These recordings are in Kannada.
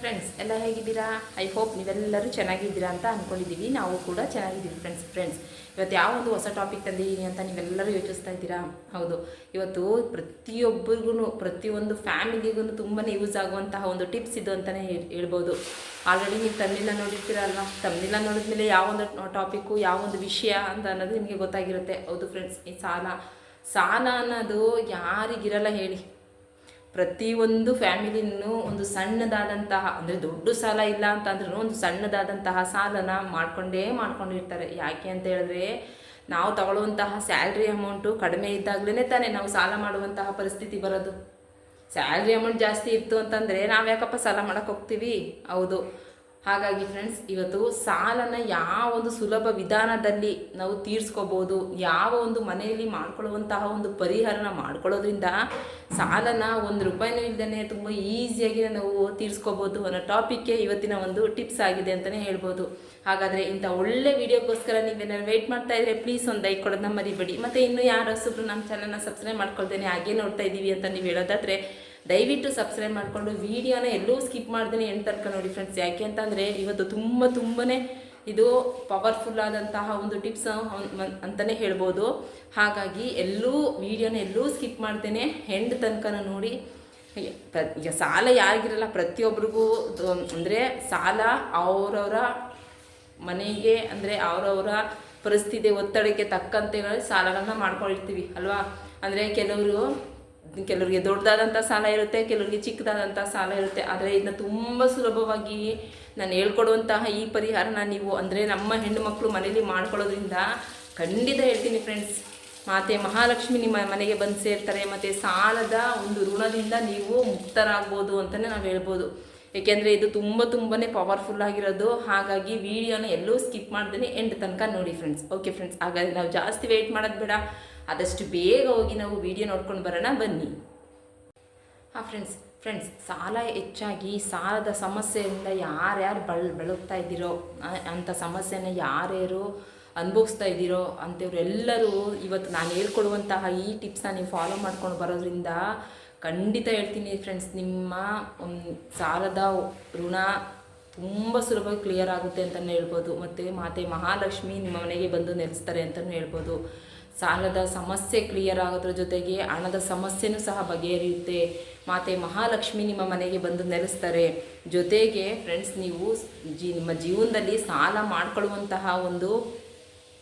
ಫ್ರೆಂಡ್ಸ್ ಎಲ್ಲ ಹೇಗಿದ್ದೀರಾ? ಐ ಹೋಪ್ ನೀವೆಲ್ಲರೂ ಚೆನ್ನಾಗಿದ್ದೀರಾ ಅಂತ ಅಂದ್ಕೊಂಡಿದ್ದೀವಿ ನಾವು ಕೂಡ ಚೆನ್ನಾಗಿದ್ದೀವಿ ಫ್ರೆಂಡ್ಸ್ ಫ್ರೆಂಡ್ಸ್ ಇವತ್ತು ಯಾವ ಒಂದು ಹೊಸ ಟಾಪಿಕ್ ತಂದಿದ್ದೀನಿ ಅಂತ ನೀವೆಲ್ಲರೂ ಯೋಚಿಸ್ತಾ ಇದ್ದೀರಾ? ಹೌದು. ಇವತ್ತು ಪ್ರತಿಯೊಬ್ಬರಿಗೂ ಪ್ರತಿಯೊಂದು ಫ್ಯಾಮಿಲಿಗೂ ತುಂಬಾ ಯೂಸ್ ಆಗುವಂತಹ ಒಂದು ಟಿಪ್ಸ್ ಇದು ಅಂತಲೇ ಹೇಳ್ಬೋದು. ಆಲ್ರೆಡಿ ನೀವು ತಮ್ಮಿಲ್ಲ ನೋಡಿರ್ತೀರಲ್ವಾ? ತಮ್ಮಿಲ್ಲ ನೋಡಿದ್ಮೇಲೆ ಯಾವ ಒಂದು ಟಾಪಿಕ್ಕು ಯಾವ ಒಂದು ವಿಷಯ ಅಂತ ಅನ್ನೋದು ನಿಮಗೆ ಗೊತ್ತಾಗಿರುತ್ತೆ. ಹೌದು ಫ್ರೆಂಡ್ಸ್ ಈ ಸಾಲ. ಸಾಲ ಅನ್ನೋದು ಯಾರಿಗಿರಲ್ಲ ಹೇಳಿ. ಪ್ರತಿಯೊಂದು ಫ್ಯಾಮಿಲಿನೂ ಒಂದು ಸಣ್ಣದಾದಂತಹ, ಅಂದರೆ ದೊಡ್ಡ ಸಾಲ ಇಲ್ಲ ಅಂತ ಅಂದ್ರೂ ಒಂದು ಸಣ್ಣದಾದಂತಹ ಸಾಲನ ಮಾಡ್ಕೊಂಡೇ ಮಾಡ್ಕೊಂಡಿರ್ತಾರೆ. ಯಾಕೆ ಅಂತ ಹೇಳಿದ್ರೆ, ನಾವು ತಗೊಳ್ಳುವಂತಹ ಸ್ಯಾಲ್ರಿ ಅಮೌಂಟು ಕಡಿಮೆ ಇದ್ದಾಗಲೇ ತಾನೇ ನಾವು ಸಾಲ ಮಾಡುವಂತಹ ಪರಿಸ್ಥಿತಿ ಬರೋದು. ಸ್ಯಾಲ್ರಿ ಅಮೌಂಟ್ ಜಾಸ್ತಿ ಇತ್ತು ಅಂತಂದರೆ ನಾವು ಯಾಕಪ್ಪ ಸಾಲ ಮಾಡೋಕ್ಕೆ ಹೋಗ್ತೀವಿ? ಹೌದು. ಹಾಗಾಗಿ ಫ್ರೆಂಡ್ಸ್ ಇವತ್ತು ಸಾಲನ ಯಾವ ಒಂದು ಸುಲಭ ವಿಧಾನದಲ್ಲಿ ನಾವು ತೀರ್ಸ್ಕೋಬೋದು, ಯಾವ ಒಂದು ಮನೆಯಲ್ಲಿ ಮಾಡ್ಕೊಳ್ಳುವಂತಹ ಒಂದು ಪರಿಹಾರನ ಮಾಡ್ಕೊಳ್ಳೋದ್ರಿಂದ ಸಾಲನ ಒಂದು ರೂಪಾಯಿನೂ ಇಲ್ಲದೇ ತುಂಬ ಈಸಿಯಾಗಿ ನಾವು ತೀರ್ಸ್ಕೋಬೋದು ಅನ್ನೋ ಟಾಪಿಕ್ಗೆ ಇವತ್ತಿನ ಒಂದು ಟಿಪ್ಸ್ ಆಗಿದೆ ಅಂತಲೇ ಹೇಳ್ಬೋದು. ಹಾಗಾದರೆ ಇಂಥ ಒಳ್ಳೆ ವಿಡಿಯೋಗೋಸ್ಕರ ನೀವೇನಾದ್ರು ವೆಯ್ಟ್ ಮಾಡ್ತಾ ಇದ್ರೆ ಪ್ಲೀಸ್ ಒಂದು ಲೈಕ್ ಕೊಡೋದನ್ನ ಮರಿಬೇಡಿ. ಮತ್ತು ಇನ್ನೂ ಯಾರು ನಮ್ಮ ಚಾನಲ್ನ ಸಬ್ಸ್ಕ್ರೈಬ್ ಮಾಡ್ಕೊಳ್ತೇನೆ ಹಾಗೆ ನೋಡ್ತಾ ಇದ್ದೀವಿ ಅಂತ ನೀವು ಹೇಳೋದಾದರೆ ದಯವಿಟ್ಟು ಸಬ್ಸ್ಕ್ರೈಬ್ ಮಾಡಿಕೊಂಡು ವಿಡಿಯೋನ ಎಲ್ಲೂ ಸ್ಕಿಪ್ ಮಾಡ್ದೇನೆ ಎಂಟು ತರ್ಕ ನೋಡಿ ಫ್ರೆಂಡ್ಸ್ ಯಾಕೆ ಅಂತಂದರೆ ಇವತ್ತು ತುಂಬ ತುಂಬಾ ಇದು ಪವರ್ಫುಲ್ ಆದಂತಹ ಒಂದು ಟಿಪ್ಸ್ ಅಂತಲೇ ಹೇಳ್ಬೋದು. ಹಾಗಾಗಿ ಎಲ್ಲೂ ವೀಡಿಯೋನ ಎಲ್ಲೂ ಸ್ಕಿಪ್ ಮಾಡ್ತೇನೆ ಹೆಂಡ್ ತನಕ ನೋಡಿ. ಈಗ ಸಾಲ ಯಾರಿಗಿರಲ್ಲ ಪ್ರತಿಯೊಬ್ಬರಿಗೂ ಅಂದರೆ ಸಾಲ ಅವರವರ ಮನೆಗೆ, ಅಂದರೆ ಅವರವರ ಪರಿಸ್ಥಿತಿ, ಒತ್ತಡಕ್ಕೆ ತಕ್ಕಂತೆ ಸಾಲಗಳನ್ನ ಮಾಡ್ಕೊಂಡಿರ್ತೀವಿ ಅಲ್ವಾ? ಅಂದರೆ ಕೆಲವರು ಕೆಲವರಿಗೆ ದೊಡ್ಡದಾದಂಥ ಸಾಲ ಇರುತ್ತೆ, ಕೆಲವರಿಗೆ ಚಿಕ್ಕದಾದಂಥ ಸಾಲ ಇರುತ್ತೆ. ಆದರೆ ಇದನ್ನ ತುಂಬ ಸುಲಭವಾಗಿ ನಾನು ಹೇಳ್ಕೊಡುವಂತಹ ಈ ಪರಿಹಾರನ ನೀವು ಅಂದರೆ ನಮ್ಮ ಹೆಣ್ಣು ಮಕ್ಕಳು ಮನೇಲಿ ಮಾಡ್ಕೊಳ್ಳೋದ್ರಿಂದ ಖಂಡಿತ ಹೇಳ್ತೀನಿ ಫ್ರೆಂಡ್ಸ್ ಮಾತೆ ಮಹಾಲಕ್ಷ್ಮಿ ನಿಮ್ಮ ಮನೆಗೆ ಬಂದು ಸೇರ್ತಾರೆ. ಮತ್ತು ಸಾಲದ ಒಂದು ಋಣದಿಂದ ನೀವು ಮುಕ್ತರಾಗ್ಬೋದು ಅಂತಲೇ ನಾವು ಹೇಳ್ಬೋದು. ಏಕೆಂದರೆ ಇದು ತುಂಬ ತುಂಬಾ ಪವರ್ಫುಲ್ ಆಗಿರೋದು. ಹಾಗಾಗಿ ವಿಡಿಯೋನ ಎಲ್ಲೂ ಸ್ಕಿಪ್ ಮಾಡ್ದೇ ಎಂಟು ತನಕ ನೋಡಿ ಫ್ರೆಂಡ್ಸ್ ಓಕೆ ಫ್ರೆಂಡ್ಸ್ ಹಾಗಾದರೆ ನಾವು ಜಾಸ್ತಿ ವೆಯ್ಟ್ ಮಾಡೋದು ಬೇಡ. ಆದಷ್ಟು ಬೇಗ ಹೋಗಿ ನಾವು ವಿಡಿಯೋ ನೋಡ್ಕೊಂಡು ಬರೋಣ, ಬನ್ನಿ. ಹಾಂ ಫ್ರೆಂಡ್ಸ್ ಫ್ರೆಂಡ್ಸ್ ಸಾಲ ಹೆಚ್ಚಾಗಿ ಸಾಲದ ಸಮಸ್ಯೆಯಿಂದ ಯಾರ್ಯಾರು ಬಳ ಬಳಗ್ತಾ ಇದ್ದೀರೋ ಅಂಥ ಸಮಸ್ಯೆನ ಯಾರ್ಯಾರು ಅನುಭವಿಸ್ತಾ ಇದ್ದೀರೋ ಅಂಥವ್ರೆಲ್ಲರೂ ಇವತ್ತು ನಾನು ಹೇಳ್ಕೊಡುವಂತಹ ಈ ಟಿಪ್ಸ್ನ ನೀವು ಫಾಲೋ ಮಾಡ್ಕೊಂಡು ಬರೋದ್ರಿಂದ ಖಂಡಿತ ಹೇಳ್ತೀನಿ ಫ್ರೆಂಡ್ಸ್ ನಿಮ್ಮ ಸಾಲದ ಋಣ ತುಂಬ ಸುಲಭವಾಗಿ ಕ್ಲಿಯರ್ ಆಗುತ್ತೆ ಅಂತಲೇ ಹೇಳ್ಬೋದು. ಮತ್ತು ಮಾತೆ ಮಹಾಲಕ್ಷ್ಮಿ ನಿಮ್ಮ ಮನೆಗೆ ಬಂದು ನೆಲೆಸ್ತಾರೆ ಅಂತಲೂ ಹೇಳ್ಬೋದು. ಸಾಲದ ಸಮಸ್ಯೆ ಕ್ಲಿಯರ್ ಆಗೋದ್ರ ಜೊತೆಗೆ ಹಣದ ಸಮಸ್ಯೆನೂ ಸಹ ಬಗೆಹರಿಯುತ್ತೆ. ಮಾತೆ ಮಹಾಲಕ್ಷ್ಮಿ ನಿಮ್ಮ ಮನೆಗೆ ಬಂದು ನೆಲೆಸ್ತಾರೆ. ಜೊತೆಗೆ ಫ್ರೆಂಡ್ಸ್ ನೀವು ಜಿ, ನಿಮ್ಮ ಜೀವನದಲ್ಲಿ ಸಾಲ ಮಾಡ್ಕೊಳ್ಳುವಂತಹ ಒಂದು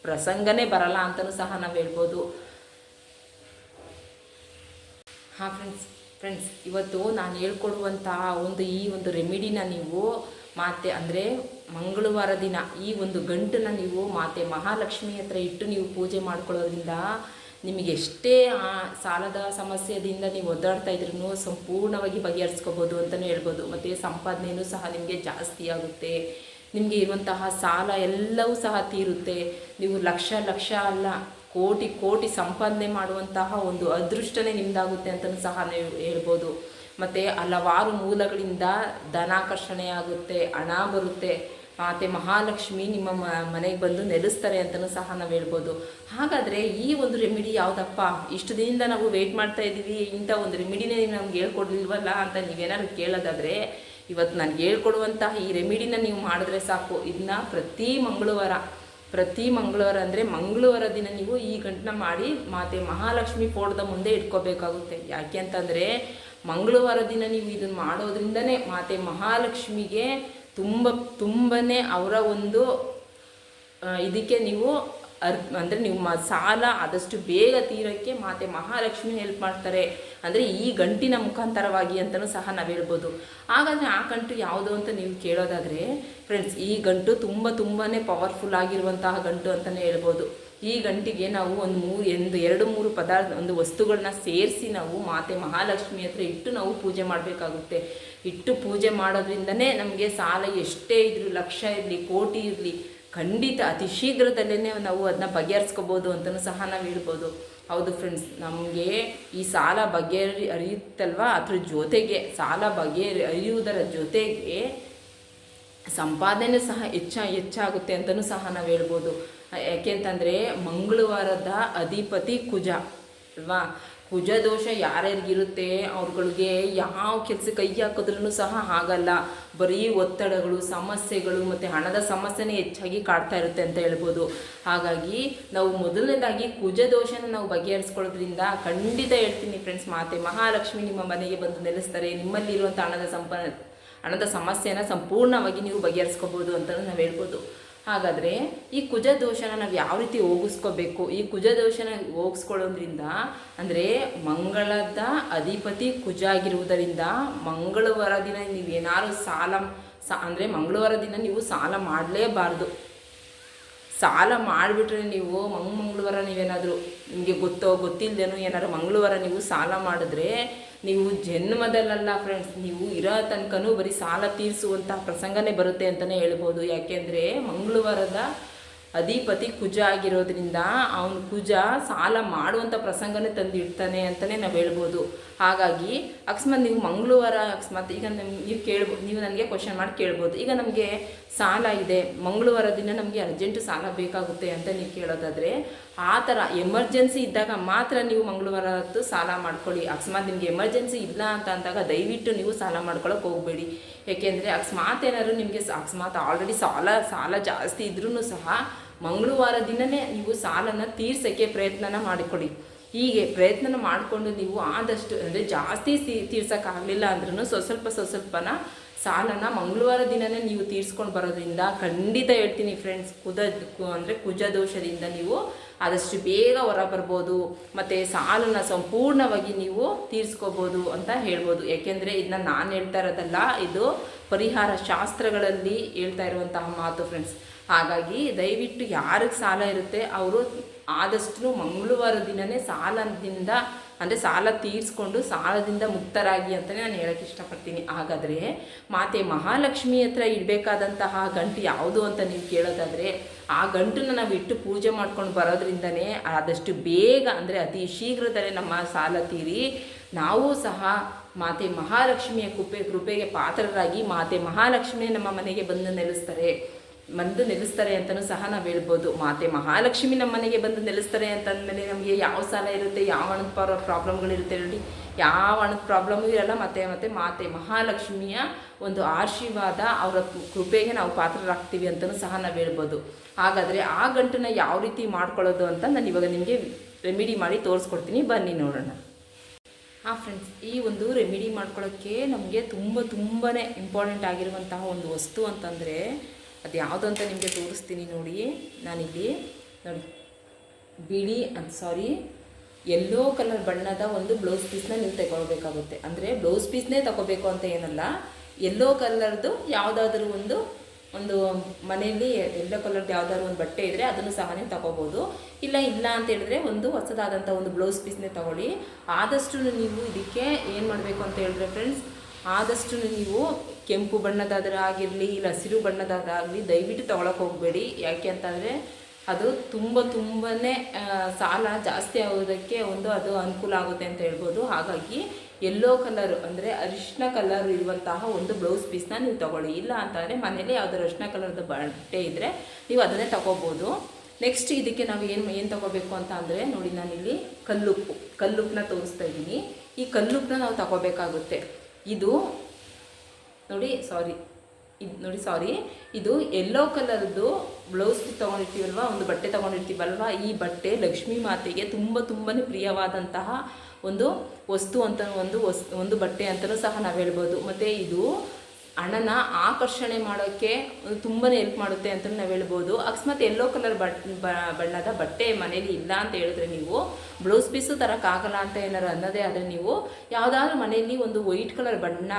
ಪ್ರಸಂಗನೇ ಬರಲ್ಲ ಅಂತಲೂ ಸಹ ನಾವು ಹೇಳ್ಬೋದು. ಹಾಂ ಫ್ರೆಂಡ್ಸ್ ಫ್ರೆಂಡ್ಸ್ ಇವತ್ತು ನಾನು ಹೇಳ್ಕೊಡುವಂತಹ ಒಂದು ಈ ಒಂದು ರೆಮಿಡಿನ ನೀವು ಮಾತೆ ಅಂದರೆ ಮಂಗಳವಾರ ದಿನ ಈ ಒಂದು ಗಂಟನ್ನು ನೀವು ಮಾತೆ ಮಹಾಲಕ್ಷ್ಮಿ ಹತ್ರ ಇಟ್ಟು ನೀವು ಪೂಜೆ ಮಾಡ್ಕೊಳ್ಳೋದ್ರಿಂದ ನಿಮಗೆ ಎಷ್ಟೇ, ಆ, ಸಾಲದ ಸಮಸ್ಯೆದಿಂದ ನೀವು ಒದ್ದಾಡ್ತಾ ಇದ್ರೂ ಸಂಪೂರ್ಣವಾಗಿ ಬಗೆಹರಿಸ್ಕೋಬೋದು ಅಂತಲೇ ಹೇಳ್ಬೋದು. ಮತ್ತು ಸಂಪಾದನೆಯೂ ಸಹ ನಿಮಗೆ ಜಾಸ್ತಿ ಆಗುತ್ತೆ. ನಿಮಗೆ ಇರುವಂತಹ ಸಾಲ ಎಲ್ಲವೂ ಸಹ ತೀರುತ್ತೆ. ನೀವು ಲಕ್ಷ ಲಕ್ಷ ಅಲ್ಲ, ಕೋಟಿ ಕೋಟಿ ಸಂಪಾದನೆ ಮಾಡುವಂತಹ ಒಂದು ಅದೃಷ್ಟನೇ ನಿಮ್ದಾಗುತ್ತೆ ಅಂತಲೂ ಸಹ ನೀವು ಹೇಳ್ಬೋದು. ಮತ್ತು ಹಲವಾರು ಮೂಲಗಳಿಂದ ಧನಾಕರ್ಷಣೆ ಆಗುತ್ತೆ ಹಣ ಬರುತ್ತೆ. ಮತ್ತು ಮಹಾಲಕ್ಷ್ಮಿ ನಿಮ್ಮ ಮನೆಗೆ ಬಂದು ನೆಲೆಸ್ತಾರೆ ಅಂತಲೂ ಸಹ ನಾವು ಹೇಳ್ಬೋದು. ಹಾಗಾದರೆ ಈ ಒಂದು ರೆಮಿಡಿ ಯಾವುದಪ್ಪ? ಇಷ್ಟು ದಿನದಿಂದ ನಾವು ವೆಯ್ಟ್ ಮಾಡ್ತಾ ಇದ್ದೀವಿ, ಇಂಥ ಒಂದು ರೆಮಿಡಿನೇ ನಮ್ಗೆ ಹೇಳ್ಕೊಡ್ಲಿಲ್ವಲ್ಲ ಅಂತ ನೀವೇನಾದ್ರು ಕೇಳೋದಾದರೆ ಇವತ್ತು ನಾನು ಹೇಳ್ಕೊಡುವಂತಹ ಈ ರೆಮಿಡಿನ ನೀವು ಮಾಡಿದ್ರೆ ಸಾಕು. ಇದನ್ನ ಪ್ರತಿ ಮಂಗಳವಾರ ಪ್ರತಿ ಮಂಗಳವಾರ ಅಂದರೆ ಮಂಗಳವಾರ ದಿನ ನೀವು ಈ ಗಂಟನ್ನ ಮಾಡಿ ಮಾತೆ ಮಹಾಲಕ್ಷ್ಮಿ ಫೋಟೋದ ಮುಂದೆ ಇಟ್ಕೋಬೇಕಾಗುತ್ತೆ. ಯಾಕೆ ಅಂತಂದರೆ ಮಂಗಳವಾರ ದಿನ ನೀವು ಇದನ್ನು ಮಾಡೋದ್ರಿಂದನೇ ಮಾತೆ ಮಹಾಲಕ್ಷ್ಮಿಗೆ ತುಂಬ ತುಂಬಾ ಅವರ ಒಂದು ಇದಕ್ಕೆ ನೀವು ಅರ್, ಅಂದರೆ ನಿಮ್ಮ ಸಾಲ ಆದಷ್ಟು ಬೇಗ ತೀರೋಕ್ಕೆ ಮಾತೆ ಮಹಾಲಕ್ಷ್ಮಿ ಹೆಲ್ಪ್ ಮಾಡ್ತಾರೆ. ಅಂದರೆ ಈ ಗಂಟಿನ ಮುಖಾಂತರವಾಗಿ ಅಂತಲೂ ಸಹ ನಾವು ಹೇಳ್ಬೋದು. ಹಾಗಾದರೆ ಆ ಗಂಟು ಯಾವುದು ಅಂತ ನೀವು ಕೇಳೋದಾದರೆ ಫ್ರೆಂಡ್ಸ್ ಈ ಗಂಟು ತುಂಬ ತುಂಬಾ ಪವರ್ಫುಲ್ ಆಗಿರುವಂತಹ ಗಂಟು ಅಂತಲೇ ಹೇಳ್ಬೋದು. ಈ ಗಂಟಿಗೆ ನಾವು ಒಂದು ಮೂರು, ಎಂದು, ಎರಡು, ಮೂರು ಪದಾರ್ಥ, ಒಂದು ವಸ್ತುಗಳನ್ನ ಸೇರಿಸಿ ನಾವು ಮಾತೆ ಮಹಾಲಕ್ಷ್ಮಿ ಹತ್ರ ಇಟ್ಟು ನಾವು ಪೂಜೆ ಮಾಡಬೇಕಾಗುತ್ತೆ. ಇಟ್ಟು ಪೂಜೆ ಮಾಡೋದ್ರಿಂದನೇ ನಮಗೆ ಸಾಲ ಎಷ್ಟೇ ಇದ್ರೂ ಲಕ್ಷ ಇರಲಿ, ಕೋಟಿ ಇರಲಿ, ಖಂಡಿತ ಅತಿ ಶೀಘ್ರದಲ್ಲೇ ನಾವು ಅದನ್ನ ಬಗೆಹರಿಸ್ಕೋಬೋದು ಅಂತಲೂ ಸಹ ನಾವು ಹೇಳ್ಬೋದು. ಹೌದು ಫ್ರೆಂಡ್ಸ್ ನಮಗೆ ಈ ಸಾಲ ಬಗೆಹರಿ ಅರಿಯುತ್ತಲ್ವಾ? ಅದ್ರ ಜೊತೆಗೆ ಸಾಲ ಬಗೆಹರಿ ಅರಿಯುವುದರ ಜೊತೆಗೆ ಸಂಪಾದನೆ ಸಹ ಹೆಚ್ಚ, ಹೆಚ್ಚಾಗುತ್ತೆ ಅಂತಲೂ ಸಹ ನಾವು ಹೇಳ್ಬೋದು. ಯಾಕೆಂತಂದರೆ ಮಂಗಳವಾರದ ಅಧಿಪತಿ ಕುಜ, ಅಲ್ವಾ? ಕುಜ ದೋಷ ಯಾರ್ಯಾರಿಗಿರುತ್ತೆ, ಅವ್ರುಗಳಿಗೆ ಯಾವ ಕೆಲಸ ಕೈ ಹಾಕಿದ್ರೂ ಸಹ ಆಗಲ್ಲ ಬರೀ ಒತ್ತಡಗಳು, ಸಮಸ್ಯೆಗಳು ಮತ್ತು ಹಣದ ಸಮಸ್ಯೆನೇ ಹೆಚ್ಚಾಗಿ ಕಾಡ್ತಾ ಇರುತ್ತೆ ಅಂತ ಹೇಳ್ಬೋದು. ಹಾಗಾಗಿ ನಾವು ಮೊದಲನೇದಾಗಿ ಕುಜ ದೋಷನ ನಾವು ಬಗೆಹರಿಸ್ಕೊಳ್ಳೋದ್ರಿಂದ ಖಂಡಿತ ಹೇಳ್ತೀನಿ ಫ್ರೆಂಡ್ಸ್ ಮಾತೆ, ಮಹಾಲಕ್ಷ್ಮಿ ನಿಮ್ಮ ಮನೆಗೆ ಬಂದು ನೆಲೆಸ್ತಾರೆ ನಿಮ್ಮಲ್ಲಿರುವಂಥ ಹಣದ ಸಂಪನ್ನ ಹಣದ ಸಮಸ್ಯೆನ ಸಂಪೂರ್ಣವಾಗಿ ನೀವು ಬಗೆಹರಿಸ್ಕೋಬೋದು ಅಂತಲೂ ನಾವು ಹೇಳ್ಬೋದು. ಹಾಗಾದರೆ ಈ ಕುಜ ದೋಷನ ನಾವು ಯಾವ ರೀತಿ ಹೋಗಿಸ್ಕೋಬೇಕು? ಈ ಕುಜ ದೋಷನ ಹೋಗಿಸ್ಕೊಳ್ಳೋದ್ರಿಂದ ಅಂದರೆ ಮಂಗಳದ ಅಧಿಪತಿ ಕುಜ ಆಗಿರುವುದರಿಂದ ಮಂಗಳವಾರ ದಿನ ನೀವು ಏನಾದ್ರು ಸಾಲ ಸಾ, ಅಂದರೆ ಮಂಗಳವಾರ ದಿನ ನೀವು ಸಾಲ ಮಾಡಲೇಬಾರ್ದು. ಸಾಲ ಮಾಡಿಬಿಟ್ರೆ ನೀವು ಮಂಗ್, ಮಂಗಳವಾರ ನೀವೇನಾದರೂ ನಿಮಗೆ ಗೊತ್ತೋ ಗೊತ್ತಿಲ್ಲದೇನೋ ಏನಾದ್ರು ಮಂಗಳವಾರ ನೀವು ಸಾಲ ಮಾಡಿದ್ರೆ ನೀವು ಜನ್ಮದಲ್ಲ ಫ್ರೆಂಡ್ಸ್ ನೀವು ಇರೋ ತನಕನೂ ಬರೀ ಸಾಲ ತೀರಿಸುವಂತಹ ಪ್ರಸಂಗನೇ ಬರುತ್ತೆ ಅಂತಲೇ ಹೇಳ್ಬೋದು. ಯಾಕೆಂದರೆ ಮಂಗಳವಾರದ ಅಧಿಪತಿ ಕುಜ ಆಗಿರೋದ್ರಿಂದ ಅವನ ಕುಜ ಸಾಲ ಮಾಡುವಂಥ ಪ್ರಸಂಗನೇ ತಂದು ಇಡ್ತಾನೆ ಅಂತಲೇ ನಾವು ಹೇಳ್ಬೋದು. ಹಾಗಾಗಿ ಅಕಸ್ಮಾತ್ ನೀವು ಮಂಗಳವಾರ, ಅಕಸ್ಮಾತ್ ಈಗ ನೀವು ಕೇಳ್ಬೋದು ನೀವು ನನಗೆ ಕ್ವಶನ್ ಮಾಡಿ ಕೇಳ್ಬೋದು. ಈಗ ನಮಗೆ ಸಾಲ ಇದೆ. ಮಂಗಳವಾರ ದಿನ ನಮಗೆ ಅರ್ಜೆಂಟ್ ಸಾಲ ಬೇಕಾಗುತ್ತೆ ಅಂತ ನೀವು ಕೇಳೋದಾದರೆ ಆ ಥರ ಎಮರ್ಜೆನ್ಸಿ ಇದ್ದಾಗ ಮಾತ್ರ ನೀವು ಮಂಗಳವಾರ ಹೊತ್ತು ಸಾಲ ಮಾಡ್ಕೊಳ್ಳಿ. ಅಕಸ್ಮಾತ್ ನಿಮಗೆ ಎಮರ್ಜೆನ್ಸಿ ಇಲ್ಲ ಅಂತ ಅಂದಾಗ ದಯವಿಟ್ಟು ನೀವು ಸಾಲ ಮಾಡ್ಕೊಳ್ಳೋಕೆ ಹೋಗಬೇಡಿ. ಏಕೆಂದರೆ ಅಕಸ್ಮಾತ್ ಏನಾದ್ರು ನಿಮಗೆ ಅಕಸ್ಮಾತ್ ಆಲ್ರೆಡಿ ಸಾಲ ಸಾಲ ಜಾಸ್ತಿ ಇದ್ರೂ ಸಹ ಮಂಗಳವಾರ ದಿನವೇ ನೀವು ಸಾಲನ ತೀರ್ಸೋಕ್ಕೆ ಪ್ರಯತ್ನನ ಮಾಡಿಕೊಡಿ. ಹೀಗೆ ಪ್ರಯತ್ನ ಮಾಡಿಕೊಂಡು ನೀವು ಆದಷ್ಟು, ಅಂದರೆ ಜಾಸ್ತಿ ಸಿ, ತೀರ್ಸೋಕ್ಕಾಗಲಿಲ್ಲ ಅಂದ್ರೂ ಸ್ವಲ್ಪ ಸ್ವಲ್ಪ ಸ್ವಲ್ಪ ಸ್ವಲ್ಪನ ಸಾಲನ ಮಂಗಳವಾರ ದಿನನೇ ನೀವು ತೀರಿಸ್ಕೊಂಡು ಬರೋದ್ರಿಂದ ಖಂಡಿತ ಹೇಳ್ತೀನಿ ಫ್ರೆಂಡ್ಸ್ ಕುದ ಅಂದರೆ ಕುಜ ದೋಷದಿಂದ ನೀವು ಆದಷ್ಟು ಬೇಗ ಹೊರ ಬರ್ಬೋದು, ಮತ್ತು ಸಾಲನ ಸಂಪೂರ್ಣವಾಗಿ ನೀವು ತೀರಿಸ್ಕೋಬೋದು ಅಂತ ಹೇಳ್ಬೋದು. ಯಾಕೆಂದರೆ ಇದನ್ನ ನಾನು ಹೇಳ್ತಾ ಇರೋದಲ್ಲ, ಇದು ಪರಿಹಾರ ಶಾಸ್ತ್ರಗಳಲ್ಲಿ ಹೇಳ್ತಾ ಇರುವಂತಹ ಮಾತು ಫ್ರೆಂಡ್ಸ್ ಹಾಗಾಗಿ ದಯವಿಟ್ಟು ಯಾರಿಗೆ ಸಾಲ ಇರುತ್ತೆ, ಅವರು ಆದಷ್ಟು ಮಂಗಳವಾರ ದಿನವೇ ಸಾಲದಿಂದ ಅಂದರೆ ಸಾಲ ತೀರಿಸ್ಕೊಂಡು ಸಾಲದಿಂದ ಮುಕ್ತರಾಗಿ ಅಂತಲೇ ನಾನು ಹೇಳೋಕ್ಕೆ ಇಷ್ಟಪಡ್ತೀನಿ. ಹಾಗಾದರೆ ಮಾತೆ ಮಹಾಲಕ್ಷ್ಮಿ ಹತ್ರ ಇಡಬೇಕಾದಂತಹ ಗಂಟು ಯಾವುದು ಅಂತ ನೀವು ಕೇಳೋದಾದರೆ, ಆ ಗಂಟನ್ನು ನಾವು ಇಟ್ಟು ಪೂಜೆ ಮಾಡ್ಕೊಂಡು ಬರೋದ್ರಿಂದನೇ ಆದಷ್ಟು ಬೇಗ ಅಂದರೆ ಅತಿ ಶೀಘ್ರದಲ್ಲೇ ನಮ್ಮ ಸಾಲ ತೀರಿ. ನಾವು ಸಹ ಮಾತೆ ಮಹಾಲಕ್ಷ್ಮಿಯ ಕೃಪೆ, ಕೃಪೆಗೆ ಪಾತ್ರರಾಗಿ ಮಾತೆ ಮಹಾಲಕ್ಷ್ಮಿಯೇ ನಮ್ಮ ಮನೆಗೆ ಬಂದು ನೆಲೆಸ್ತಾರೆ. ಬಂದು ನೆಲೆಸ್ತಾರೆ ಅಂತಲೂ ಸಹ ನಾವು ಹೇಳ್ಬೋದು. ಮಾತೆ ಮಹಾಲಕ್ಷ್ಮಿ ನಮ್ಮ ಮನೆಗೆ ಬಂದು ನೆಲೆಸ್ತಾರೆ ಅಂತಂದಮೇಲೆ ನಮಗೆ ಯಾವ ಸಾಲ ಇರುತ್ತೆ, ಯಾವ ಹಣದ ಪರ ಪ್ರಾಬ್ಲಮ್ಗಳಿರುತ್ತೆ ನೋಡಿ ಯಾವ ಹಣದ ಪ್ರಾಬ್ಲಮ್ ಇರಲ್ಲ, ಮತ್ತೆ ಮತ್ತೆ ಮಾತೆ ಮಹಾಲಕ್ಷ್ಮಿಯ ಒಂದು ಆಶೀರ್ವಾದ ಅವರ ಕೃಪೆಗೆ ನಾವು ಪಾತ್ರರಾಗ್ತೀವಿ ಅಂತಲೂ ಸಹ ನಾವು ಹೇಳ್ಬೋದು. ಹಾಗಾದರೆ ಆ ಗಂಟನ್ನ ಯಾವ ರೀತಿ ಮಾಡ್ಕೊಳ್ಳೋದು ಅಂತ ನಾನು ಇವಾಗ ನಿಮಗೆ ರೆಮಿಡಿ ಮಾಡಿ ತೋರಿಸ್ಕೊಡ್ತೀನಿ. ಬನ್ನಿ ನೋಡೋಣ. ಹಾಂ ಫ್ರೆಂಡ್ಸ್ ಈ ಒಂದು ರೆಮಿಡಿ ಮಾಡ್ಕೊಳ್ಳೋಕ್ಕೆ ನಮಗೆ ತುಂಬ ತುಂಬಾ ಇಂಪಾರ್ಟೆಂಟ್ ಆಗಿರುವಂತಹ ಒಂದು ವಸ್ತು ಅಂತಂದರೆ ಅದು ಯಾವುದು ಅಂತ ನಿಮಗೆ ತೋರಿಸ್ತೀನಿ ನೋಡಿ. ನಾನಿಲ್ಲಿ ನೋಡಿ. ಬಿಳಿ ಅಂತ ಸಾರಿ ಎಲ್ಲೋ ಕಲರ್ ಬಣ್ಣದ ಒಂದು ಬ್ಲೌಸ್ ಪೀಸ್ನ ನೀವು ತಗೊಳ್ಬೇಕಾಗುತ್ತೆ. ಅಂದರೆ ಬ್ಲೌಸ್ ಪೀಸ್ನೇ ತಗೋಬೇಕು ಅಂತ ಏನಲ್ಲ ಎಲ್ಲೋ ಕಲರ್ದು ಯಾವುದಾದ್ರೂ ಒಂದು ಒಂದು ಮನೆಯಲ್ಲಿ ಎಲ್ಲೋ ಕಲರ್ದು ಯಾವುದಾದ್ರು ಒಂದು ಬಟ್ಟೆ ಇದ್ದರೆ ಅದನ್ನು ಸಹ ನೀವು ತಗೋಬೋದು. ಇಲ್ಲ ಇಲ್ಲ ಅಂತ ಹೇಳಿದ್ರೆ ಒಂದು ಹೊಸದಾದಂಥ ಒಂದು ಬ್ಲೌಸ್ ಪೀಸ್ನೇ ತಗೊಳ್ಳಿ. ಆದಷ್ಟು ನೀವು ಇದಕ್ಕೆ ಏನು ಮಾಡಬೇಕು ಅಂತ ಹೇಳಿದ್ರೆ ಫ್ರೆಂಡ್ಸ್ ಆದಷ್ಟು ನೀವು ಕೆಂಪು ಬಣ್ಣದಾದ್ರೆ ಆಗಿರಲಿ, ಇಲ್ಲ ಹಸಿರು ಬಣ್ಣದಾದ್ರಾಗಲಿ ದಯವಿಟ್ಟು ತೊಗೊಳಕ್ಕೆ ಹೋಗಬೇಡಿ. ಯಾಕೆ ಅಂತಂದರೆ ಅದು ತುಂಬ ತುಂಬಾ ಸಾಲ ಜಾಸ್ತಿ ಆಗೋದಕ್ಕೆ ಒಂದು ಅದು ಅನುಕೂಲ ಆಗುತ್ತೆ ಅಂತ ಹೇಳ್ಬೋದು. ಹಾಗಾಗಿ ಎಲ್ಲೋ ಕಲರ್ ಅಂದರೆ ಅರಿಶಿನ ಕಲರ್ ಇರುವಂತಹ ಒಂದು ಬ್ಲೌಸ್ ಪೀಸ್ನ ನೀವು ತಗೊಳ್ಳಿ. ಇಲ್ಲ ಅಂತಂದರೆ ಮನೇಲಿ ಯಾವುದಾದ್ರು ಅರಿಶಿನ ಕಲರ್ದು ಬಟ್ಟೆ ಇದ್ದರೆ ನೀವು ಅದನ್ನೇ ತೊಗೋಬೋದು. ನೆಕ್ಸ್ಟ್ ಇದಕ್ಕೆ ನಾವು ಏನು ಏನು ತೊಗೋಬೇಕು ಅಂತ ಅಂದರೆ ನೋಡಿ ನಾನಿಲ್ಲಿ ಕಲ್ಲುಪ್ಪು, ಕಲ್ಲುಪ್ಪನ್ನ ತೋರಿಸ್ತಾ ಇದ್ದೀನಿ. ಈ ಕಲ್ಲುಪ್ಪನ್ನ ನಾವು ತಗೋಬೇಕಾಗುತ್ತೆ. ಇದು ನೋಡಿ ಸಾರಿ ಇದು ನೋಡಿ ಸಾರಿ ಇದು ಎಲ್ಲೋ ಕಲರ್ದು ಬ್ಲೌಸ್ ತೊಗೊಂಡಿರ್ತೀವಲ್ವ? ಒಂದು ಬಟ್ಟೆ ತೊಗೊಂಡಿರ್ತೀವಲ್ವ? ಈ ಬಟ್ಟೆ ಲಕ್ಷ್ಮೀ ಮಾತೆಗೆ ತುಂಬ ತುಂಬಾ ಪ್ರಿಯವಾದಂತಹ ಒಂದು ವಸ್ತು ಅಂತ, ಒಂದು ವಸ್, ಒಂದು ಬಟ್ಟೆ ಅಂತಲೂ ಸಹ ನಾವು ಹೇಳ್ಬೋದು. ಮತ್ತು ಇದು ಹಣನ ಆಕರ್ಷಣೆ ಮಾಡೋಕ್ಕೆ ತುಂಬಾ ಹೆಲ್ಪ್ ಮಾಡುತ್ತೆ ಅಂತ ನಾವು ಹೇಳ್ಬೋದು. ಅಕಸ್ಮಾತ್ ಎಲ್ಲೋ ಕಲರ್ ಬಟ್ ಬಣ್ಣದ ಬಟ್ಟೆ ಮನೇಲಿ ಇಲ್ಲ ಅಂತ ಹೇಳಿದ್ರೆ ನೀವು ಬ್ಲೌಸ್ ಪೀಸು ತರೋಕ್ಕಾಗಲ್ಲ ಅಂತ ಏನಾರು ಅನ್ನೋದೇ ಆದರೆ ನೀವು ಯಾವುದಾದ್ರು ಮನೆಯಲ್ಲಿ ಒಂದು ವೈಟ್ ಕಲರ್ ಬಣ್ಣ,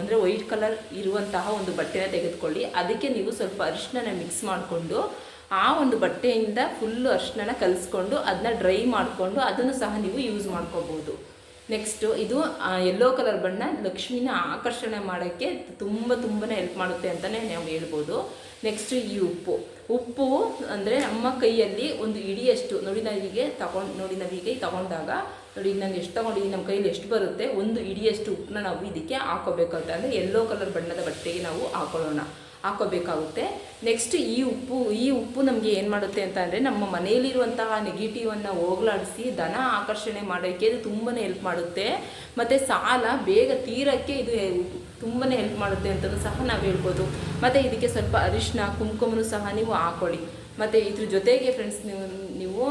ಅಂದರೆ ವೈಟ್ ಕಲರ್ ಇರುವಂತಹ ಒಂದು ಬಟ್ಟೆನ ತೆಗೆದುಕೊಳ್ಳಿ. ಅದಕ್ಕೆ ನೀವು ಸ್ವಲ್ಪ ಅರಿಶಿನ ಮಿಕ್ಸ್ ಮಾಡಿಕೊಂಡು ಆ ಒಂದು ಬಟ್ಟೆಯಿಂದ ಫುಲ್ಲು ಅರಿಶಿನ ಕಲಿಸ್ಕೊಂಡು ಅದನ್ನ ಡ್ರೈ ಮಾಡಿಕೊಂಡು ಅದನ್ನು ಸಹ ನೀವು ಯೂಸ್ ಮಾಡ್ಕೋಬೋದು. ನೆಕ್ಸ್ಟು ಇದು ಯೆಲ್ಲೋ ಕಲರ್ ಬಣ್ಣ ಲಕ್ಷ್ಮಿನ ಆಕರ್ಷಣೆ ಮಾಡೋಕ್ಕೆ ತುಂಬ ತುಂಬಾ ಹೆಲ್ಪ್ ಮಾಡುತ್ತೆ ಅಂತಲೇ ನಾವು ಹೇಳ್ಬೋದು. ನೆಕ್ಸ್ಟು ಈ ಉಪ್ಪು. ಉಪ್ಪು ಅಂದರೆ ನಮ್ಮ ಕೈಯಲ್ಲಿ ಒಂದು ಇಡಿಯಷ್ಟು ನೋಡಿ ನಾವೀಗೆ ತಗೊಂಡು, ನೋಡಿ ನಾವೀಗ ತಗೊಂಡಾಗ, ನೋಡಿ ನಾನು ಎಷ್ಟು ತೊಗೊಂಡಿದ್ದೀನಿ ನಮ್ಮ ಕೈಯಲ್ಲಿ ಎಷ್ಟು ಬರುತ್ತೆ, ಒಂದು ಇಡಿಯಷ್ಟು ಉಪ್ಪನ್ನ ನಾವು ಇದಕ್ಕೆ ಹಾಕೋಬೇಕಂತ. ಅಂದರೆ ಯೆಲ್ಲೋ ಕಲರ್ ಬಣ್ಣದ ಬಟ್ಟೆಗೆ ನಾವು ಹಾಕೊಳ್ಳೋಣ. ಹಾಕೋಬೇಕಾಗುತ್ತೆ. ನೆಕ್ಸ್ಟ್ ಈ ಉಪ್ಪು ಈ ಉಪ್ಪು ನಮಗೆ ಏನು ಮಾಡುತ್ತೆ ಅಂತ ಅಂದರೆ ನಮ್ಮ ಮನೆಯಲ್ಲಿರುವಂತಹ ನೆಗೆಟಿವನ್ನು ಹೋಗ್ಲಾಡಿಸಿ ಧನ ಆಕರ್ಷಣೆ ಮಾಡೋಕ್ಕೆ ಇದು ತುಂಬಾ ಹೆಲ್ಪ್ ಮಾಡುತ್ತೆ. ಮತ್ತು ಸಾಲ, ಬೇಗ ತೀರಕ್ಕೆ ಇದು ತುಂಬಾ ಹೆಲ್ಪ್ ಮಾಡುತ್ತೆ ಅಂತಲೂ ಸಹ ನಾವು ಹೇಳ್ಬೋದು. ಮತ್ತು ಇದಕ್ಕೆ ಸ್ವಲ್ಪ ಅರಿಶಿನ, ಕುಂಕುಮನೂ ಸಹ ನೀವು ಹಾಕೊಳ್ಳಿ. ಮತ್ತು ಇದ್ರ ಜೊತೆಗೆ ಫ್ರೆಂಡ್ಸ್ ನೀವು ನೀವು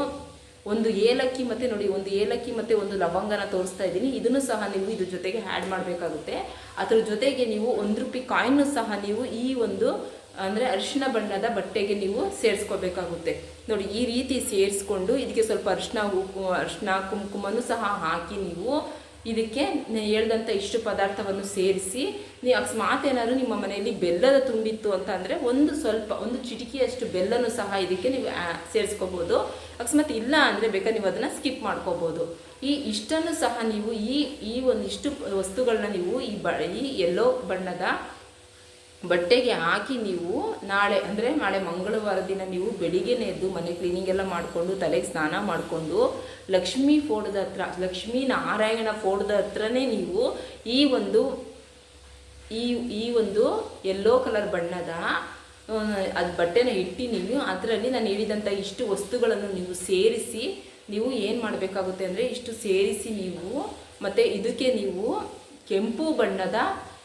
ಒಂದು ಏಲಕ್ಕಿ ಮತ್ತು ನೋಡಿ, ಒಂದು ಏಲಕ್ಕಿ ಮತ್ತು ಒಂದು ಲವಂಗನ ತೋರಿಸ್ತಾ ಇದ್ದೀನಿ. ಇದನ್ನು ಸಹ ನೀವು ಇದ್ರ ಜೊತೆಗೆ ಆ್ಯಡ್ ಮಾಡಬೇಕಾಗುತ್ತೆ. ಅದ್ರ ಜೊತೆಗೆ ನೀವು ಒಂದು ರೂಪಿ ಕಾಯಿನ್ನು ಸಹ ನೀವು ಈ ಒಂದು, ಅಂದರೆ ಅರಿಶಿನ ಬಣ್ಣದ ಬಟ್ಟೆಗೆ ನೀವು ಸೇರಿಸ್ಕೋಬೇಕಾಗುತ್ತೆ. ನೋಡಿ, ಈ ರೀತಿ ಸೇರಿಸ್ಕೊಂಡು ಇದಕ್ಕೆ ಸ್ವಲ್ಪ ಅರಿಶಿನ ಹೂ ಅರಿಶಿನ ಕುಂಕುಮನೂ ಸಹ ಹಾಕಿ ನೀವು ಇದಕ್ಕೆ ಹೇಳ್ದಂಥ ಇಷ್ಟು ಪದಾರ್ಥವನ್ನು ಸೇರಿಸಿ ನೀವು ಅಕಸ್ಮಾತ್ ಏನಾದರೂ ನಿಮ್ಮ ಮನೆಯಲ್ಲಿ ಬೆಲ್ಲದ ತುಂಬಿತ್ತು ಅಂತ ಅಂದರೆ ಒಂದು ಸ್ವಲ್ಪ, ಒಂದು ಚಿಟಿಕೆಯಷ್ಟು ಬೆಲ್ಲನೂ ಸಹ ಇದಕ್ಕೆ ನೀವು ಸೇರಿಸ್ಕೋಬೋದು. ಅಕಸ್ಮಾತ್ ಇಲ್ಲ ಅಂದರೆ ಬೇಕಾದ್ರೆ ನೀವು ಅದನ್ನು ಸ್ಕಿಪ್ ಮಾಡ್ಕೋಬೋದು. ಈ ಇಷ್ಟನ್ನು ಸಹ ನೀವು ಈ ಈ ಒಂದಿಷ್ಟು ವಸ್ತುಗಳನ್ನ ನೀವು ಈ ಬ, ಈ ಎಲ್ಲೋ ಬಣ್ಣದ ಬಟ್ಟೆಗೆ ಹಾಕಿ ನೀವು ನಾಳೆ, ಅಂದರೆ ನಾಳೆ ಮಂಗಳವಾರ ದಿನ ನೀವು ಬೆಳಿಗ್ಗೆನೇ ಎದ್ದು ಮನೆ ಕ್ಲೀನಿಂಗ್ ಎಲ್ಲ ಮಾಡಿಕೊಂಡು, ತಲೆಗೆ ಸ್ನಾನ ಮಾಡಿಕೊಂಡು, ಲಕ್ಷ್ಮೀ ಫೋಟೋದ ಹತ್ರ, ಲಕ್ಷ್ಮೀ ನಾರಾಯಣ ಫೋಟೋದ ಹತ್ರನೇ ನೀವು ಈ ಒಂದು, ಈ ಈ ಒಂದು ಯೆಲ್ಲೋ ಕಲರ್ ಬಣ್ಣದ ಅದು ಬಟ್ಟೆನ ಇಟ್ಟು ನೀವು ಅದರಲ್ಲಿ ನಾನು ಹೇಳಿದಂಥ ಇಷ್ಟು ವಸ್ತುಗಳನ್ನು ನೀವು ಸೇರಿಸಿ, ನೀವು ಏನು ಮಾಡಬೇಕಾಗುತ್ತೆ ಅಂದರೆ ಇಷ್ಟು ಸೇರಿಸಿ ನೀವು, ಮತ್ತು ಇದಕ್ಕೆ ನೀವು ಕೆಂಪು ಬಣ್ಣದ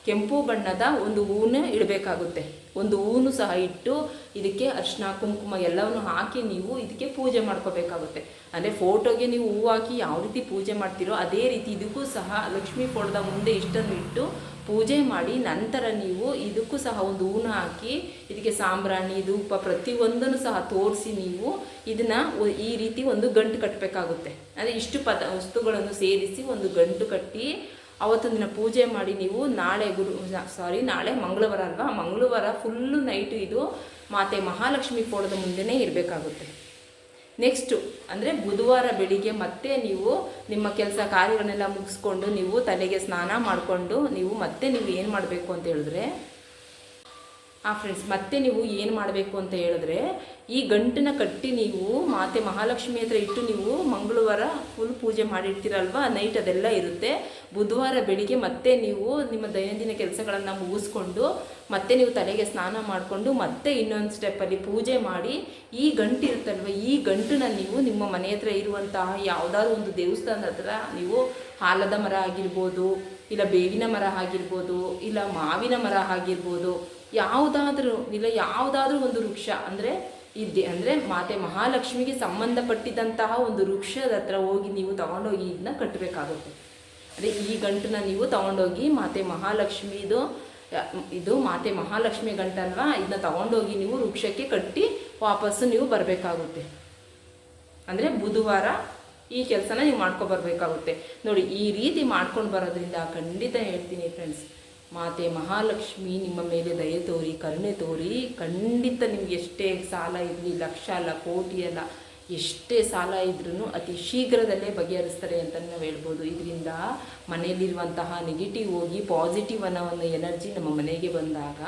ಕೆಂಪು ಬಣ್ಣದ ಒಂದು ಹೂವನ್ನ ಇಡಬೇಕಾಗುತ್ತೆ. ಒಂದು ಹೂನು ಸಹ ಇಟ್ಟು ಇದಕ್ಕೆ ಅರ್ಶಿನ ಕುಂಕುಮ ಎಲ್ಲವನ್ನು ಹಾಕಿ ನೀವು ಇದಕ್ಕೆ ಪೂಜೆ ಮಾಡ್ಕೋಬೇಕಾಗುತ್ತೆ. ಅಂದರೆ ಫೋಟೋಗೆ ನೀವು ಹೂವು ಹಾಕಿ ಯಾವ ರೀತಿ ಪೂಜೆ ಮಾಡ್ತೀರೋ ಅದೇ ರೀತಿ ಇದಕ್ಕೂ ಸಹ ಲಕ್ಷ್ಮೀ ಫೋಟೋದ ಮುಂದೆ ಇಷ್ಟನ್ನು ಇಟ್ಟು ಪೂಜೆ ಮಾಡಿ ನಂತರ ನೀವು ಇದಕ್ಕೂ ಸಹ ಒಂದು ಹೂನ ಹಾಕಿ ಇದಕ್ಕೆ ಸಾಂಬ್ರಾಣಿ, ಧೂಪ ಪ್ರತಿಯೊಂದನ್ನು ಸಹ ತೋರಿಸಿ ನೀವು ಇದನ್ನು ಈ ರೀತಿ ಒಂದು ಗಂಟು ಕಟ್ಟಬೇಕಾಗುತ್ತೆ. ಅಂದರೆ ಇಷ್ಟು ಪದ ವಸ್ತುಗಳನ್ನು ಸೇರಿಸಿ ಒಂದು ಗಂಟು ಕಟ್ಟಿ ಅವತ್ತೊಂದು ದಿನ ಪೂಜೆ ಮಾಡಿ ನೀವು ನಾಳೆ ಗುರು ಸಾರಿ ನಾಳೆ ಮಂಗಳವಾರ ಅಲ್ವಾ? ಮಂಗಳವಾರ ಫುಲ್ಲು ನೈಟು ಇದು ಮಾತೆ ಮಹಾಲಕ್ಷ್ಮಿ ಫೋಟೋದ ಮುಂದೆನೇ ಇರಬೇಕಾಗುತ್ತೆ. ನೆಕ್ಸ್ಟು ಅಂದರೆ ಬುಧವಾರ ಬೆಳಿಗ್ಗೆ ಮತ್ತೆ ನೀವು ನಿಮ್ಮ ಕೆಲಸ ಕಾರ್ಯಗಳನ್ನೆಲ್ಲ ಮುಗಿಸ್ಕೊಂಡು ನೀವು ತಲೆಗೆ ಸ್ನಾನ ಮಾಡಿಕೊಂಡು ನೀವು ಮತ್ತೆ ನೀವು ಏನು ಮಾಡಬೇಕು ಅಂತ ಹೇಳಿದ್ರೆ ಆ ಫ್ರೆಂಡ್ಸ್ ಮತ್ತೆ ನೀವು ಏನು ಮಾಡಬೇಕು ಅಂತ ಹೇಳಿದ್ರೆ, ಈ ಗಂಟನ್ನ ಕಟ್ಟಿ ನೀವು ಮಾತೆ ಮಹಾಲಕ್ಷ್ಮಿ ಹತ್ರ ಇಟ್ಟು ನೀವು ಮಂಗಳವಾರ ಫುಲ್ ಪೂಜೆ ಮಾಡಿರ್ತೀರಲ್ವ? ನೈಟ್ ಅದೆಲ್ಲ ಇರುತ್ತೆ. ಬುಧವಾರ ಬೆಳಿಗ್ಗೆ ಮತ್ತೆ ನೀವು ನಿಮ್ಮ ದೈನಂದಿನ ಕೆಲಸಗಳನ್ನು ಮುಗಿಸ್ಕೊಂಡು, ಮತ್ತೆ ನೀವು ತಲೆಗೆ ಸ್ನಾನ ಮಾಡಿಕೊಂಡು, ಮತ್ತೆ ಇನ್ನೊಂದು ಸ್ಟೆಪ್ಪಲ್ಲಿ ಪೂಜೆ ಮಾಡಿ, ಈ ಗಂಟು ಇರುತ್ತಲ್ವ? ಈ ಗಂಟನ್ನ ನೀವು ನಿಮ್ಮ ಮನೆ ಹತ್ರ ಇರುವಂತಹ ಯಾವುದಾದ್ರು ಒಂದು ದೇವಸ್ಥಾನದ ಹತ್ರ ನೀವು ಆಲದ ಮರ ಆಗಿರ್ಬೋದು, ಇಲ್ಲ ಬೇವಿನ ಮರ ಆಗಿರ್ಬೋದು, ಇಲ್ಲ ಮಾವಿನ ಮರ ಆಗಿರ್ಬೋದು ಯಾವುದಾದ್ರೂ, ಇಲ್ಲ ಯಾವುದಾದ್ರೂ ಒಂದು ವೃಕ್ಷ ಅಂದರೆ ಇದೆ ಅಂದರೆ ಮಾತೆ ಮಹಾಲಕ್ಷ್ಮಿಗೆ ಸಂಬಂಧಪಟ್ಟಿದ್ದಂತಹ ಒಂದು ವೃಕ್ಷದ ಹತ್ರ ಹೋಗಿ ನೀವು ತಗೊಂಡೋಗಿ ಇದನ್ನ ಕಟ್ಟಬೇಕಾಗುತ್ತೆ ಅದೇ ಈ ಗಂಟನ್ನ ನೀವು ತಗೊಂಡೋಗಿ ಮಾತೆ ಮಹಾಲಕ್ಷ್ಮಿದು ಇದು ಮಾತೆ ಮಹಾಲಕ್ಷ್ಮಿ ಗಂಟಲ್ವಾ ಇದನ್ನ ತಗೊಂಡೋಗಿ ನೀವು ವೃಕ್ಷಕ್ಕೆ ಕಟ್ಟಿ ವಾಪಸ್ಸು ನೀವು ಬರಬೇಕಾಗುತ್ತೆ. ಅಂದರೆ ಬುಧವಾರ ಈ ಕೆಲಸನ ನೀವು ಮಾಡ್ಕೊಬರ್ಬೇಕಾಗುತ್ತೆ ನೋಡಿ, ಈ ರೀತಿ ಮಾಡ್ಕೊಂಡು ಬರೋದ್ರಿಂದ ಖಂಡಿತ ಹೇಳ್ತೀನಿ ಫ್ರೆಂಡ್ಸ್ ಮಾತೆ ಮಹಾಲಕ್ಷ್ಮಿ, ನಿಮ್ಮ ಮೇಲೆ ದಯೆ ತೋರಿ, ಕರುಣೆ ತೋರಿ, ಖಂಡಿತ ನಿಮ್ಗೆ ಎಷ್ಟೇ ಸಾಲ ಇರಲಿ, ಲಕ್ಷ ಅಲ್ಲ, ಕೋಟಿ ಅಲ್ಲ, ಎಷ್ಟೇ ಸಾಲ ಇದ್ರೂ ಅತಿ ಶೀಘ್ರದಲ್ಲೇ ಬಗೆಹರಿಸ್ತಾರೆ ಅಂತ ನಾವು ಹೇಳ್ಬೋದು. ಇದರಿಂದ ಮನೆಯಲ್ಲಿರುವಂತಹ ನೆಗೆಟಿವ್ ಹೋಗಿ ಪಾಸಿಟಿವ್ ಅನ್ನೋ ಒಂದು ಎನರ್ಜಿ ನಮ್ಮ ಮನೆಗೆ ಬಂದಾಗ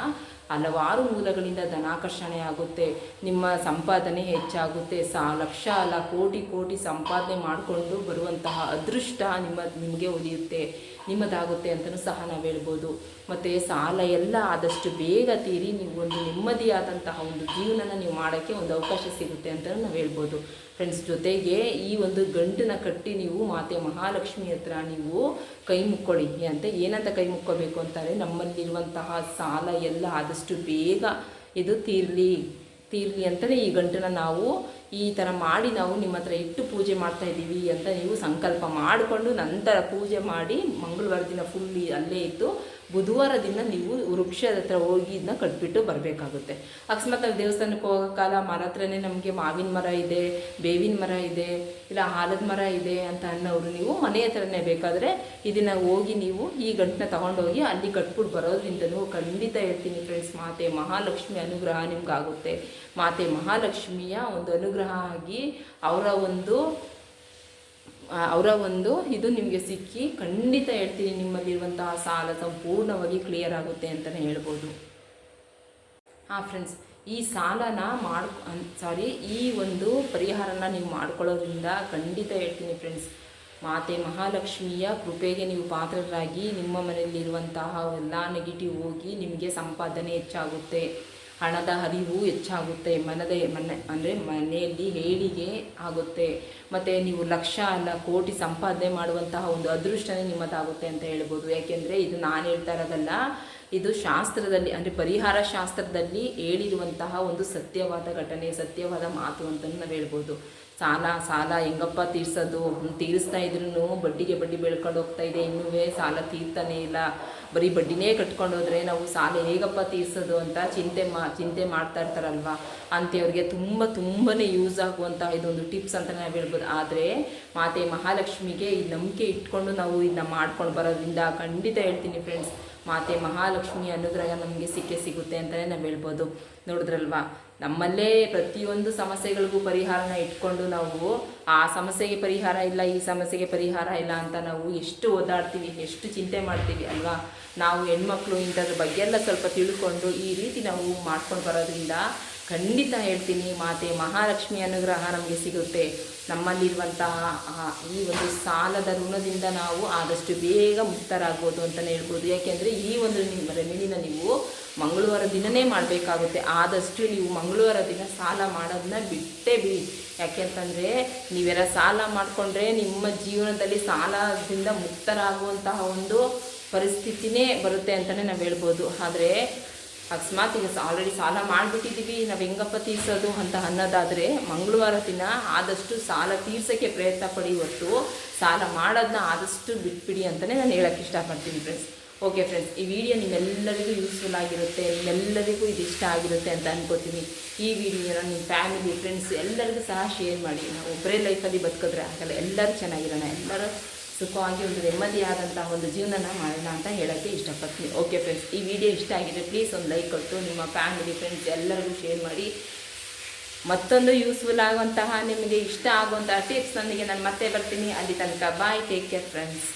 ಹಲವಾರು ಮೂಲಗಳಿಂದ ಧನಾಕರ್ಷಣೆ ಆಗುತ್ತೆ. ನಿಮ್ಮ ಸಂಪಾದನೆ ಹೆಚ್ಚಾಗುತ್ತೆ. ಸಾ, ಲಕ್ಷ ಅಲ್ಲ, ಕೋಟಿ ಕೋಟಿ ಸಂಪಾದನೆ ಮಾಡಿಕೊಂಡು ಬರುವಂತಹ ಅದೃಷ್ಟ ನಿಮ್ಮ, ನಿಮಗೆ ಒಲಿಯುತ್ತೆ. ನಿಮ್ಮದಾಗುತ್ತೆ ಅಂತಲೂ ಸಹ ನಾವು ಹೇಳ್ಬೋದು. ಮತ್ತು ಸಾಲ ಎಲ್ಲ ಆದಷ್ಟು ಬೇಗ ತೀರಿ, ನೀವು ಒಂದು ನೆಮ್ಮದಿಯಾದಂತಹ ಒಂದು ಜೀವನನ ನೀವು ಮಾಡೋಕ್ಕೆ ಒಂದು ಅವಕಾಶ ಸಿಗುತ್ತೆ ಅಂತಲೂ ನಾವು ಹೇಳ್ಬೋದು. ಫ್ರೆಂಡ್ಸ್ ಜೊತೆಗೆ ಈ ಒಂದು ಗಂಟನ್ನು ಕಟ್ಟಿ ನೀವು ಮಾತೆ ಮಹಾಲಕ್ಷ್ಮಿ ಹತ್ರ ನೀವು ಕೈ ಮುಕ್ಕೊಳ್ಳಿ ಅಂತ ಏನಂತ ಕೈ ಮುಕ್ಕೋಬೇಕು ಅಂತಾರೆ? ನಮ್ಮಲ್ಲಿರುವಂತಹ ಸಾಲ ಎಲ್ಲ ಆದಷ್ಟು ಬೇಗ ಇದು ತೀರಲಿ ತೀರಲಿ ಅಂತಲೇ ಈ ಗಂಟನ್ನು ನಾವು ಈ ಥರ ಮಾಡಿ ನಾವು ನಿಮ್ಮ ಹತ್ರ ಇಟ್ಟು ಪೂಜೆ ಮಾಡ್ತಾ ಇದ್ದೀವಿ ಅಂತ ನೀವು ಸಂಕಲ್ಪ ಮಾಡಿಕೊಂಡು ನಂತರ ಪೂಜೆ ಮಾಡಿ ಮಂಗಳವಾರ ದಿನ ಫುಲ್ ಅಲ್ಲೇ ಇದ್ದು ಬುಧವಾರ ದಿನ ನೀವು ವೃಕ್ಷದ ಹತ್ರ ಹೋಗಿ ಇದನ್ನ ಕಟ್ಬಿಟ್ಟು ಬರಬೇಕಾಗುತ್ತೆ. ಅಕಸ್ಮಾತ್ ನಾವು ದೇವಸ್ಥಾನಕ್ಕೆ ಹೋಗೋ ಕಾಲ ಮರ ಹತ್ರನೇ ನಮಗೆ ಮಾವಿನ ಮರ ಇದೆ, ಬೇವಿನ ಮರ ಇದೆ, ಇಲ್ಲ ಆಲದ ಮರ ಇದೆ ಅಂತ ಅನ್ನೋರು ನೀವು ಮನೆ ಹತ್ರನೇ ಬೇಕಾದರೆ ಇದನ್ನು ಹೋಗಿ ನೀವು ಈ ಗಂಟನ್ನ ತಗೊಂಡೋಗಿ ಅಲ್ಲಿ ಕಟ್ಬಿಟ್ಟು ಬರೋದ್ರಿಂದನೂ ಖಂಡಿತ ಹೇಳ್ತೀನಿ ಫ್ರೆಂಡ್ಸ್ ಮಾತೆ ಮಹಾಲಕ್ಷ್ಮಿ ಅನುಗ್ರಹ ನಿಮ್ಗಾಗುತ್ತೆ. ಮಾತೆ ಮಹಾಲಕ್ಷ್ಮಿಯ ಒಂದು ಅನುಗ್ರಹ ಆಗಿ ಅವರ ಒಂದು ಅವರ ಒಂದು ಇದು ನಿಮಗೆ ಸಿಕ್ಕಿ ಖಂಡಿತ ಹೇಳ್ತೀನಿ, ನಿಮ್ಮಲ್ಲಿರುವಂತಹ ಸಾಲ ಸಂಪೂರ್ಣವಾಗಿ ಕ್ಲಿಯರ್ ಆಗುತ್ತೆ ಅಂತಲೇ ಹೇಳ್ಬೋದು. ಹಾಂ ಫ್ರೆಂಡ್ಸ್ ಈ ಸಾಲನ ಮಾಡ್ ಸಾರಿ ಈ ಒಂದು ಪರಿಹಾರನ ನೀವು ಮಾಡ್ಕೊಳ್ಳೋದ್ರಿಂದ ಖಂಡಿತ ಹೇಳ್ತೀನಿ ಫ್ರೆಂಡ್ಸ್ ಮಾತೆ ಮಹಾಲಕ್ಷ್ಮಿಯ ಕೃಪೆಗೆ ನೀವು ಪಾತ್ರರಾಗಿ ನಿಮ್ಮ ಮನೆಯಲ್ಲಿರುವಂತಹ ಎಲ್ಲ ನೆಗೆಟಿವ್ ಹೋಗಿ ನಿಮಗೆ ಸಂಪಾದನೆ ಹೆಚ್ಚಾಗುತ್ತೆ. ಹಣದ ಹರಿವು ಹೆಚ್ಚಾಗುತ್ತೆ, ಮನದ, ಮನೆ, ಅಂದರೆ ಮನೆಯಲ್ಲಿ ಹೇಳಿಗೆ ಆಗುತ್ತೆ. ಮತ್ತು ನೀವು ಲಕ್ಷ ಅಲ್ಲ ಕೋಟಿ ಸಂಪಾದನೆ ಮಾಡುವಂತಹ ಒಂದು ಅದೃಷ್ಟನೇ ನಿಮ್ಮದಾಗುತ್ತೆ ಅಂತ ಹೇಳ್ಬೋದು. ಯಾಕೆಂದರೆ ಇದು ನಾನು ಹೇಳ್ತಾ ಇರೋದಲ್ಲ, ಇದು ಶಾಸ್ತ್ರದಲ್ಲಿ, ಅಂದರೆ ಪರಿಹಾರ ಶಾಸ್ತ್ರದಲ್ಲಿ ಹೇಳಿರುವಂತಹ ಒಂದು ಸತ್ಯವಾದ ಘಟನೆ, ಸತ್ಯವಾದ ಮಾತು ಅಂತಲೂ ನಾವು ಹೇಳ್ಬೋದು. ಸಾಲ ಸಾಲ ಹೆಂಗಪ್ಪ ತೀರ್ಸೋದು? ತೀರಿಸ್ತಾ ಇದ್ರೂ ಬಡ್ಡಿಗೆ ಬಡ್ಡಿ ಬೆಳ್ಕೊಂಡು ಹೋಗ್ತಾ ಇದೆ. ಇನ್ನೂ ಸಾಲ ತೀರ್ತಾನೇ ಇಲ್ಲ. ಬರೀ ಬಡ್ಡಿನೇ ಕಟ್ಕೊಂಡು ಹೋದರೆ ನಾವು ಸಾಲ ಹೇಗಪ್ಪ ತೀರಿಸೋದು ಅಂತ ಚಿಂತೆ ಮಾ, ಚಿಂತೆ ಮಾಡ್ತಾ ಇರ್ತಾರಲ್ವ? ಅಂಥವ್ರಿಗೆ ತುಂಬ ತುಂಬಾ ಯೂಸ್ ಆಗುವಂಥ ಇದೊಂದು ಟಿಪ್ಸ್ ಅಂತ ನಾವು ಹೇಳ್ಬೋದು. ಆದರೆ ಮಾತೆ ಮಹಾಲಕ್ಷ್ಮಿಗೆ ಈ ನಂಬಿಕೆ ಇಟ್ಕೊಂಡು ನಾವು ಇದನ್ನ ಮಾಡ್ಕೊಂಡು ಬರೋದ್ರಿಂದ ಖಂಡಿತ ಹೇಳ್ತೀನಿ ಫ್ರೆಂಡ್ಸ್ ಮಾತೆ ಮಹಾಲಕ್ಷ್ಮಿ ಅನುಗ್ರಹ ನಮಗೆ ಸಿಕ್ಕೇ ಸಿಗುತ್ತೆ ಅಂತಲೇ ನಾವು ಹೇಳ್ಬೋದು. ನೋಡಿದ್ರಲ್ವಾ? ನಮ್ಮಲ್ಲೇ ಪ್ರತಿಯೊಂದು ಸಮಸ್ಯೆಗಳಿಗೂ ಪರಿಹಾರನ ಇಟ್ಕೊಂಡು ನಾವು ಆ ಸಮಸ್ಯೆಗೆ ಪರಿಹಾರ ಇಲ್ಲ, ಈ ಸಮಸ್ಯೆಗೆ ಪರಿಹಾರ ಇಲ್ಲ ಅಂತ ನಾವು ಎಷ್ಟು ಓದಾಡ್ತೀವಿ, ಎಷ್ಟು ಚಿಂತೆ ಮಾಡ್ತೀವಿ ಅಲ್ವಾ? ನಾವು ಹೆಣ್ಮಕ್ಳು ಇಂಥದ್ರ ಬಗ್ಗೆ ಎಲ್ಲ ಸ್ವಲ್ಪ ತಿಳ್ಕೊಂಡು ಈ ರೀತಿ ನಾವು ಮಾಡ್ಕೊಂಡು ಬರೋದ್ರಿಂದ ಖಂಡಿತ ಹೇಳ್ತೀನಿ ಮಾತೆ ಮಹಾಲಕ್ಷ್ಮಿ ಅನುಗ್ರಹ ನಮಗೆ ಸಿಗುತ್ತೆ. ನಮ್ಮಲ್ಲಿರುವಂತಹ ಈ ಒಂದು ಸಾಲದ ಋಣದಿಂದ ನಾವು ಆದಷ್ಟು ಬೇಗ ಮುಕ್ತರಾಗ್ಬೋದು ಅಂತಲೇ ಹೇಳ್ಬೋದು. ಯಾಕೆಂದರೆ ಈ ಒಂದು ನಿಮ್ಮ ರೆಮಿಡಿನ ನೀವು ಮಂಗಳವಾರ ದಿನನೇ ಮಾಡಬೇಕಾಗುತ್ತೆ. ಆದಷ್ಟು ನೀವು ಮಂಗಳವಾರ ದಿನ ಸಾಲ ಮಾಡೋದನ್ನ ಬಿಟ್ಟೇ ಬಿಡಿ. ಯಾಕೆಂತಂದರೆ ನೀವೆಲ್ಲ ಸಾಲ ಮಾಡಿಕೊಂಡ್ರೆ ನಿಮ್ಮ ಜೀವನದಲ್ಲಿ ಸಾಲದಿಂದ ಮುಕ್ತರಾಗುವಂತಹ ಒಂದು ಪರಿಸ್ಥಿತಿನೇ ಬರುತ್ತೆ ಅಂತಲೇ ನಾವು ಹೇಳ್ಬೋದು. ಆದರೆ ಅಕಸ್ಮಾತ್ ಈಗ ಆಲ್ರೆಡಿ ಸಾಲ ಮಾಡಿಬಿಟ್ಟಿದ್ದೀವಿ, ನಾವು ಹೆಂಗಪ್ಪ ತೀರಿಸೋದು ಅಂತ ಅನ್ನೋದಾದರೆ ಮಂಗಳವಾರ ದಿನ ಆದಷ್ಟು ಸಾಲ ತೀರ್ಸೋಕ್ಕೆ ಪ್ರಯತ್ನ ಪಡಿ ಹೊತ್ತು ಸಾಲ ಮಾಡೋದನ್ನ ಆದಷ್ಟು ಬಿಟ್ಬಿಡಿ ಅಂತಲೇ ನಾನು ಹೇಳೋಕ್ಕೆ ಇಷ್ಟಪಡ್ತೀನಿ ಫ್ರೆಂಡ್ಸ್ ಓಕೆ ಫ್ರೆಂಡ್ಸ್ ಈ ವಿಡಿಯೋ ನಿಮ್ಮೆಲ್ಲರಿಗೂ ಯೂಸ್ಫುಲ್ ಆಗಿರುತ್ತೆ, ನಿಮ್ಮೆಲ್ಲರಿಗೂ ಇದು ಇಷ್ಟ ಆಗಿರುತ್ತೆ ಅಂತ ಅನ್ಕೋತೀನಿ. ಈ ವಿಡಿಯೋನ ನಿಮ್ಮ ಫ್ಯಾಮಿಲಿ ಫ್ರೆಂಡ್ಸ್ ಎಲ್ಲರಿಗೂ ಸಹ ಶೇರ್ ಮಾಡಿ. ನಾವು ಒಬ್ಬರೇ ಲೈಫಲ್ಲಿ ಬದುಕಿದ್ರೆ ಆಗಲ್ಲ, ಎಲ್ಲರೂ ಚೆನ್ನಾಗಿರೋಣ, ಎಲ್ಲರೂ ಸುಖವಾಗಿ ಒಂದು ನೆಮ್ಮದಿಯಾದಂತಹ ಒಂದು ಜೀವನನ ಮಾಡೋಣ ಅಂತ ಹೇಳೋಕ್ಕೆ ಇಷ್ಟಪಡ್ತೀನಿ. ಓಕೆ ಫ್ರೆಂಡ್ಸ್ ಈ ವಿಡಿಯೋ ಇಷ್ಟ ಆಗಿದೆ ಪ್ಲೀಸ್ ಒಂದು ಲೈಕ್ ಕೊಟ್ಟು, ನಿಮ್ಮ ಫ್ಯಾಮಿಲಿ ಫ್ರೆಂಡ್ಸ್ ಎಲ್ಲರಿಗೂ ಶೇರ್ ಮಾಡಿ. ಮತ್ತೊಂದು ಯೂಸ್ಫುಲ್ ಆಗುವಂತಹ, ನಿಮಗೆ ಇಷ್ಟ ಆಗುವಂತಹ ನನಗೆ ನಾನು ಮತ್ತೆ ಬರ್ತೀನಿ. ಅಲ್ಲಿ ತನಕ ಬಾಯ್ ಟೇಕ್ ಕೇರ್ ಫ್ರೆಂಡ್ಸ್